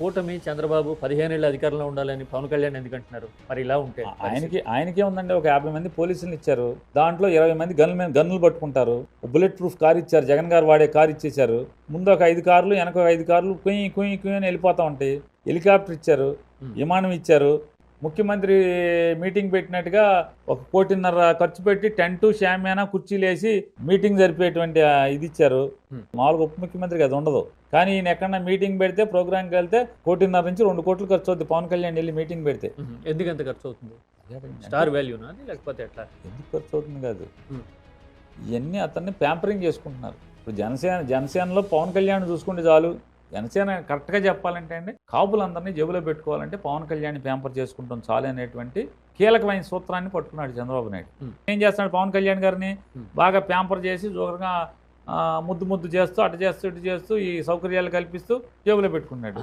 కూటమి చంద్రబాబు పదిహేనేళ్ళు అధికారంలో ఉండాలని పవన్ కళ్యాణ్ ఎందుకంటున్నారు మరి ఇలా ఉంటే ఆయనకి ఆయనకే ఉందండి ఒక యాభై మంది పోలీసులు ఇచ్చారు. దాంట్లో ఇరవై మంది గన్ల మీద గన్నులు పట్టుకుంటారు. బుల్లెట్ ప్రూఫ్ కార్ ఇచ్చారు జగన్ గారు వాడే కార్ ఇచ్చేశారు. ముందు ఒక ఐదు కార్లు వెనక ఐదు కార్లు కుయ్యి కుయ్యి కుయ్యి అని వెళ్ళిపోతా ఉంటాయి. హెలికాప్టర్ ఇచ్చారు. విమానం ఇచ్చారు. ముఖ్యమంత్రి మీటింగ్ పెట్టినట్టుగా ఒక కోటిన్నర ఖర్చు పెట్టి టెంట్ షామ్యానా కుర్చీలు వేసి మీటింగ్ జరిపేటువంటి ఇది ఇచ్చారు. మామూలుగా ఉప ముఖ్యమంత్రికి అది ఉండదు. కానీ ఈయన ఎక్కడన్నా మీటింగ్ పెడితే ప్రోగ్రామ్కి వెళ్తే కోటిన్నర నుంచి రెండు కోట్లు ఖర్చు అవుద్ది. పవన్ కళ్యాణ్ వెళ్ళి మీటింగ్ పెడితే. ఉహు. ఎందుకు ఎంత ఖర్చు అవుతుంది? స్టార్ వాల్యూనా? లేకపోతే ఎట్లా? ఎందుకు ఖర్చు అవుతుంది కాదు. ఇవన్నీ అతన్ని ప్యాంపరింగ్ చేసుకుంటున్నారు. ఇప్పుడు జనసేన జనసేనలో పవన్ కళ్యాణ్ చూసుకుంటే చాలు. జనసేన కరెక్ట్గా చెప్పాలంటే అండి కాపులందరినీ జేబులో పెట్టుకోవాలంటే పవన్ కళ్యాణ్ ప్యాంపర్ చేసుకుంటాం చాలు అనేటువంటి కీలకమైన సూత్రాన్ని పట్టుకున్నాడు చంద్రబాబు నాయుడు. ఏం చేస్తున్నాడు పవన్ కళ్యాణ్ గారిని. బాగా ప్యాంపర్ చేసి జోరుగా ఆ, ముద్దు ముద్దు చేస్తూ అటు చేస్తూ ఇటు చేస్తూ ఈ సౌకర్యాలు కల్పిస్తూ జేబులో పెట్టుకున్నాడు.